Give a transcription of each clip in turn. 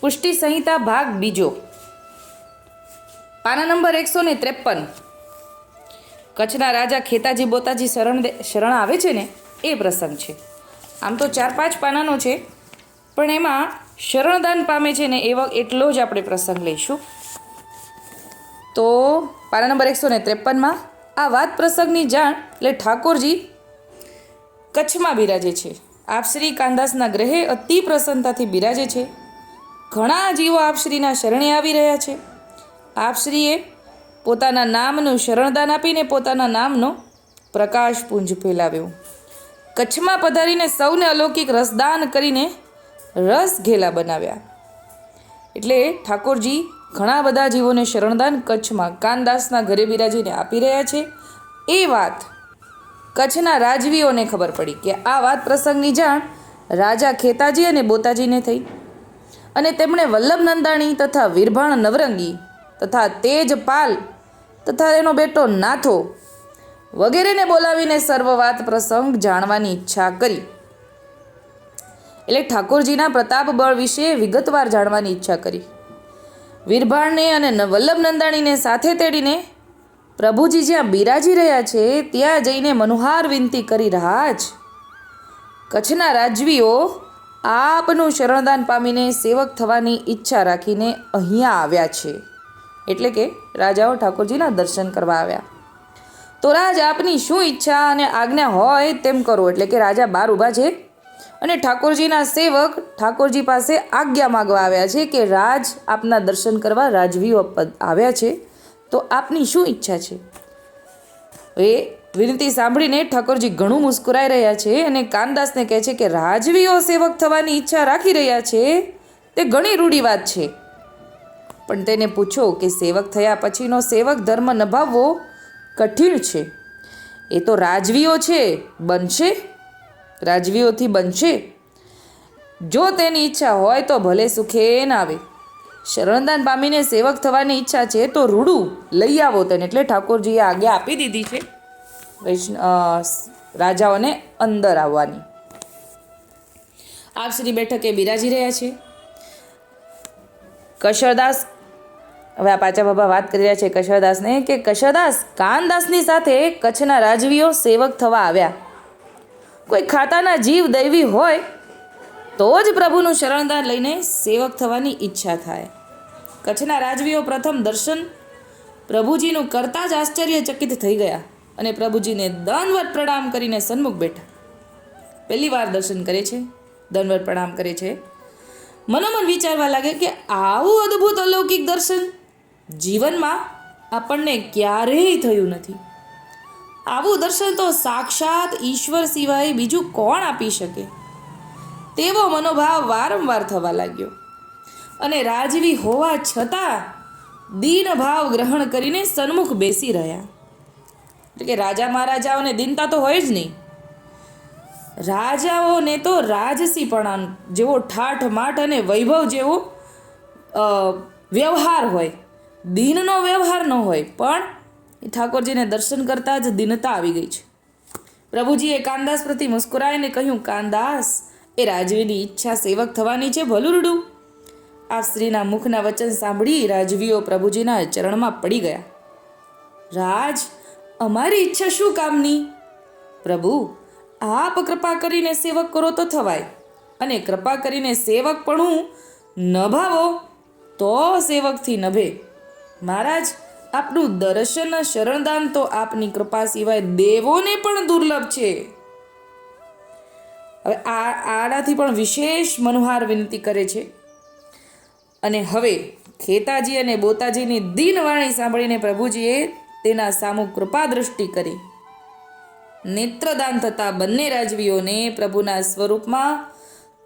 પુષ્ટિ સંહિતા ભાગ બીજો. પાના નંબર એકસો ને ત્રેપન. કચ્છના રાજા ખેતાજી બોતાજી શરણ શરણ આવે છે ને, એ પ્રસંગ છે. આમ તો ચાર પાંચ પાનાનો છે, પણ એમાં શરણદાન પામે છે ને, એવો એટલો જ આપણે પ્રસંગ લઈશું. તો પાના નંબર એકસો ને ત્રેપનમાં આ વાત પ્રસંગની જાણ, એટલે ઠાકોરજી કચ્છમાં બિરાજે છે. આપ શ્રી કાંદાસના ગ્રહે અતિ પ્રસન્નતાથી બિરાજે છે. ઘણા જીવો આપશ્રીના શરણે આવી રહ્યા છે. આપશ્રીએ પોતાના નામનું શરણદાન આપીને પોતાના નામનો પ્રકાશ પુંજ ફેલાવ્યો. કચ્છમાં પધારીને સૌને અલૌકિક રસદાન કરીને રસ ઘેલા બનાવ્યા. એટલે ઠાકોરજી ઘણા બધા જીવોને શરણદાન કચ્છમાં કાનદાસના ઘરે બિરાજીને આપી રહ્યા છે. એ વાત કચ્છના રાજવીઓને ખબર પડી કે આ વાત પ્રસંગની જાણ રાજા ખેતાજી અને બોતાજીને થઈ. અને તેમણે વલ્લભ નંદાણી તથા વીરભાણ નવરંગી તથા તેજપાલ તથા એનો બેટો નાથો વગેરેને બોલાવીને સર્વ વાત પ્રસંગ જાણવાની ઈચ્છા કરી. એટલે ઠાકોરજીના પ્રતાપ બળ વિશે વિગતવાર જાણવાની ઈચ્છા કરી. વીરભાણને અને વલ્લભ નંદાણીને સાથે તેડીને પ્રભુજી જ્યાં બિરાજી રહ્યા છે ત્યાં જઈને મનોહાર વિનંતી કરી રાજ કચ્છના રાજવીઓ આપનું શરણદાન પામીને સેવક થવાની ઈચ્છા રાખીને અહીંયા આવ્યા છે. એટલે કે રાજાઓ ઠાકોરજીના દર્શન કરવા આવ્યા. તો રાજ, આપની શું ઈચ્છા અને આજ્ઞા હોય તેમ કરો. એટલે કે રાજા બહાર ઊભા છે અને ઠાકોરજીના સેવક ઠાકોરજી પાસે આજ્ઞા માગવા આવ્યા છે કે રાજ, આપના દર્શન કરવા રાજવીઓ આવ્યા છે. તો આપની શું ઈચ્છા છે? એ વિનંતી સાંભળીને ઠાકોરજી ઘણું મુસ્કુરાઈ રહ્યા છે અને કાનદાસને કહે છે કે રાજવીઓ સેવક થવાની ઈચ્છા રાખી રહ્યા છે. તે ઘણી રૂઢી વાત છે. પણ તેને પૂછો કે સેવક થયા પછીનો સેવક ધર્મ નભાવવો કઠિન છે. એ તો રાજવીઓ છે, બનશે? રાજવીઓથી બનશે? જો તેની ઈચ્છા હોય તો ભલે સુખે ન આવે. શરણદાન પામીને સેવક થવાની ઈચ્છા છે તો રૂડું લઈ આવો તેને. એટલે ઠાકોરજીએ આજ્ઞા આપી દીધી છે. વૈષ્ણ રાજાઓને અંદર આવવાની. આપ શ્રી બેઠકે બિરાજી રહ્યા છે. કશરદાસ હવે આ પાછા બાબા વાત કરી રહ્યા છે કશરદાસને કે કશરદાસ કાનદાસની સાથે કચ્છના રાજવીઓ સેવક થવા આવ્યા. કોઈ ખાતાના જીવ દૈવી હોય તો જ પ્રભુનું શરણદાન લઈને સેવક થવાની ઈચ્છા થાય. કચ્છના રાજવીઓ પ્રથમ દર્શન પ્રભુજીનું કરતાં જ આશ્ચર્યચકિત થઈ ગયા. અને પ્રભુજીને દનવત પ્રણામ કરીને સન્મુખ બેઠા. પહેલી વાર દર્શન કરે છે દનવત પ્રણામ કરે છે. મનોમન વિચારવા લાગે કે આવું અદ્ભુત અલૌકિક દર્શન જીવનમાં આપણને ક્યારેય થયું નથી. આવું દર્શન તો સાક્ષાત ઈશ્વર સિવાય બીજું કોણ આપી શકે? તેવો મનોભાવ વારંવાર થવા લાગ્યો. અને રાજવી હોવા છતાં દીનભાવ ગ્રહણ કરીને સન્મુખ બેસી રહ્યા. એટલે કે રાજા મહારાજાઓને દિનતા તો હોય જ નહીં. રાજાઓને તો રાજસીપણા જેવો ઠાઠ માઠ અને વૈભવ જેવો વ્યવહાર હોય. દિનનો વ્યવહાર ન હોય, પણ એ ઠાકોરજીને દર્શન કરતાં જ દિનતા આવી ગઈ છે. પ્રભુજીએ કાનદાસ પ્રતિ મુસ્કુરાઈને કહ્યું, કાનદાસ, એ રાજવીની ઈચ્છા સેવક થવાની છે ભલુરડું. આ સ્ત્રીના મુખના વચન સાંભળી રાજવીઓ પ્રભુજીના ચરણમાં પડી ગયા. રાજ અમારી ઈચ્છા શું કામની? પ્રભુ, આપ કૃપા કરીને સેવક કરો તો થવાય. અને કૃપા કરીને સેવક પણ હું નભાવો તો સેવકથી નભે મહારાજ, આપનું દર્શન શરણદાન તો આપની કૃપા સિવાય દેવોને પણ દુર્લભ છે. હવે આ આનાથી પણ વિશેષ મનોહાર વિનંતી કરે છે. અને હવે ખેતાજી અને બોતાજીની દિનવાણી સાંભળીને પ્રભુજીએ તેના સામુ કૃપા દૃષ્ટિ કરી. નેત્રદાન થતા બંને રાજવીઓને પ્રભુના સ્વરૂપમાં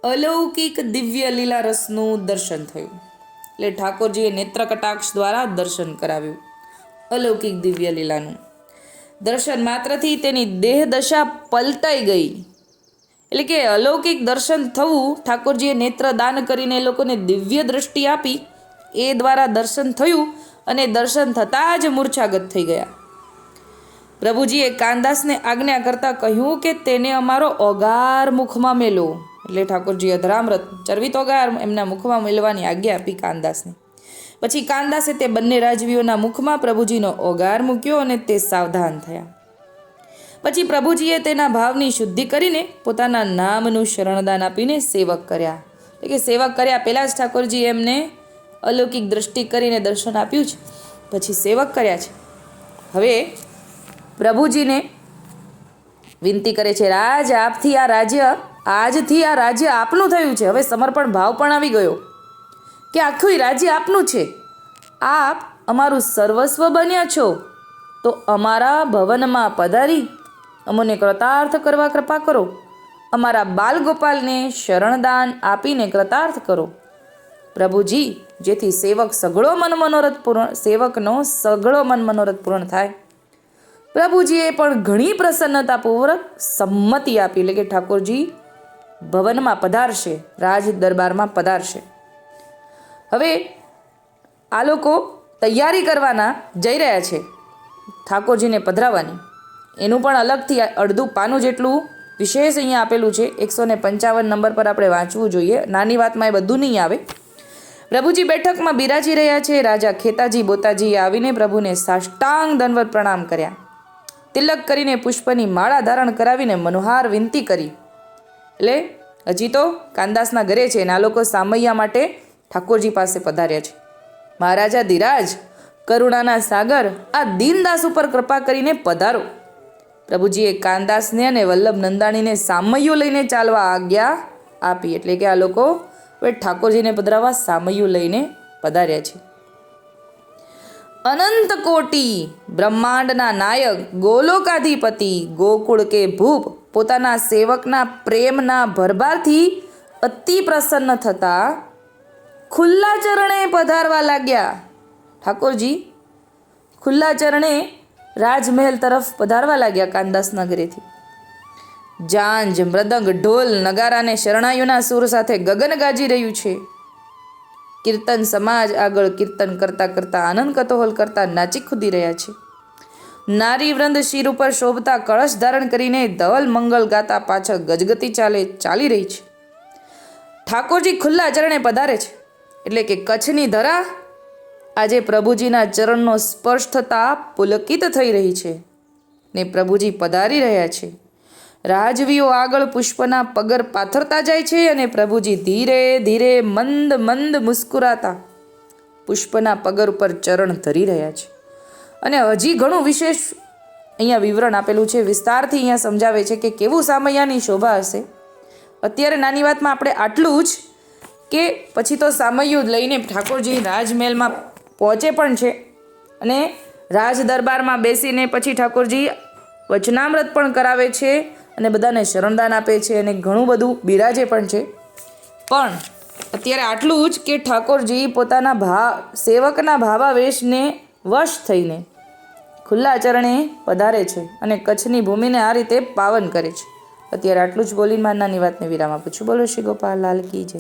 અલૌકિક દિવ્ય લીલા રસનું દર્શન થયું. એટલે ઠાકોરજીએ નેત્ર કટાક્ષ દ્વારા દર્શન કરાવ્યું, અલૌકિક દિવ્ય લીલાનું. દર્શન માત્રથી તેની દેહ દશા પલટાઈ ગઈ. એટલે કે અલૌકિક દર્શન થવું, ઠાકોરજીએ નેત્ર દાન કરીને લોકોને દિવ્ય દ્રષ્ટિ આપી, એ દ્વારા દર્શન થયું અને દર્શન થતાં જ મૂર્છાગત થઈ ગયા. પ્રભુજીએ કાનદાસને આજ્ઞા કરતા કહ્યું કે તેને અમારો ઓગાર મુખમાં મેલો. એટલે ઠાકોરજી અધરામૃત, ચરવિત ઓગાર એમના મુખમાં મેલવાની આજ્ઞા આપી કાનદાસને. પછી કાનદાસે તે બંને રાજવીઓના મુખમાં પ્રભુજીનો ઓગાર મૂક્યો અને તે સાવધાન થયા. પછી પ્રભુજીએ તેના ભાવની શુદ્ધિ કરીને પોતાના નામનું શરણદાન આપીને સેવક કર્યા. એટલે કે સેવક કર્યા પહેલાં જ ઠાકોરજી એમને અલૌકિક દ્રષ્ટિ કરીને દર્શન આપ્યું છે. પછી સેવક કર્યા છે. હવે પ્રભુજીને વિનંતી કરે છે, રાજ, આપથી આ રાજ્ય, આજથી આ રાજ્ય આપનું થયું છે. હવે સમર્પણ ભાવ પણ આવી ગયો કે આખું રાજ્ય આપનું છે. આપ અમારું સર્વસ્વ બન્યા છો, તો અમારા ભવનમાં પધારી, અમને કૃતાર્થ કરવા કૃપા કરો. અમારા બાલગોપાલને શરણદાન આપીને કૃતાર્થ કરો. પ્રભુજી જેથી સેવક સઘળો મન મનોરથ પૂર્ણ સેવકનો સઘળો મન મનોરથ પૂર્ણ થાય. પ્રભુજીએ પણ ઘણી પ્રસન્નતાપૂર્વક સંમતિ આપી, એટલે કે ઠાકોરજી ભવનમાં પધારશે, રાજ દરબારમાં પધારશે. હવે આ લોકો તૈયારી કરવાના જઈ રહ્યા છે, ઠાકોરજીને પધરાવવાની. એનું પણ અલગથી અડધું પાનું જેટલું વિશેષ અહીંયા આપેલું છે, એકસો ને પંચાવન નંબર પર આપણે વાંચવું જોઈએ. નાની વાતમાં એ બધું નહીં આવે. પ્રભુજી બેઠકમાં બિરાજી રહ્યા છે. રાજા ખેતાજી બોતાજીએ આવીને પ્રભુને સાષ્ટાંગ દંડવત પ્રણામ કર્યા. તિલક કરીને પુષ્પની માળા ધારણ કરાવીને મનોહાર વિનંતી કરી. એટલે હજી તો કાનદાસના ઘરે છે અને આ લોકો સામૈયા માટે ઠાકોરજી પાસે પધાર્યા છે. મહારાજા ધીરાજ, કરુણાના સાગર, આ દીનદાસ ઉપર કૃપા કરીને પધારો. પ્રભુજીએ કાનદાસને અને વલ્લભ નંદાણીને સામૈયો લઈને ચાલવા આજ્ઞા આપી. એટલે કે આ લોકો હવે ઠાકોરજીને પધરાવવા સામયું લઈને પધાર્યા છે. અનંત કોટી બ્રહ્માંડના નાયક, ગોલોકાધિપતિ, ગોકુળ કે ભૂપ પોતાના સેવકના પ્રેમના ભરભારથી અતિ પ્રસન્ન થતા ખુલ્લા ચરણે પધારવા લાગ્યા. ઠાકોરજી, ખુલ્લા ચરણે રાજમહેલ તરફ પધારવા લાગ્યા કાનદાસ નગરેથી જાંજ, મૃદંગ, ઢોલ નગારાને શરણાઈઓના સૂર સાથે ગગન ગાજી રહ્યું છે. કીર્તન સમાજ આગળ કીર્તન કરતા કરતા આનંદ કતોહલ કરતા નાચી ખુદી રહ્યા છે. નારી વૃંદ શિર ઉપર શોભતા કળશ ધારણ કરીને ધવલ મંગલ ગાતા પાછળ ગજગતી ચાલે, ચાલી રહી છે. ઠાકોરજી ખુલ્લા ચરણે પધારે છે. એટલે કે કચ્છની ધરા આજે પ્રભુજીના ચરણનો સ્પર્શ થતાં પુલકિત થઈ રહી છે ને પ્રભુજી પધારી રહ્યા છે. રાજવીઓ આગળ પુષ્પના પગર પાથરતા જાય છે અને પ્રભુજી ધીરે ધીરે મંદ મંદ મુસ્કુરાતા પુષ્પના પગર ઉપર ચરણ ધરી રહ્યા છે. અને હજી ઘણું વિશેષ અહીંયા વિવરણ આપેલું છે. વિસ્તારથી અહીંયા સમજાવે છે કે કેવું સામૈયાની શોભા હશે. અત્યારે નાની વાતમાં આપણે આટલું જ કે પછી તો સામૈયું લઈને ઠાકોરજી રાજમહેલમાં પહોંચે પણ છે. અને રાજ દરબારમાં બેસીને પછી ઠાકોરજી વચનામૃત પણ કરાવે છે. અને બધાને શરણદાન આપે છે અને ઘણું બધું બિરાજે પણ છે. પણ અત્યારે આટલું જ કે ઠાકોરજી પોતાના ભા, સેવકના ભાવાવેશને વશ થઈને ખુલ્લા ચરણે પધારે છે અને કચ્છની ભૂમિને આ રીતે પાવન કરે છે. અત્યારે આટલું જ બોલી માનનાની વાતને વિરામ આપું છું. બોલો શ્રી ગોપાલ, લાલ કી જય.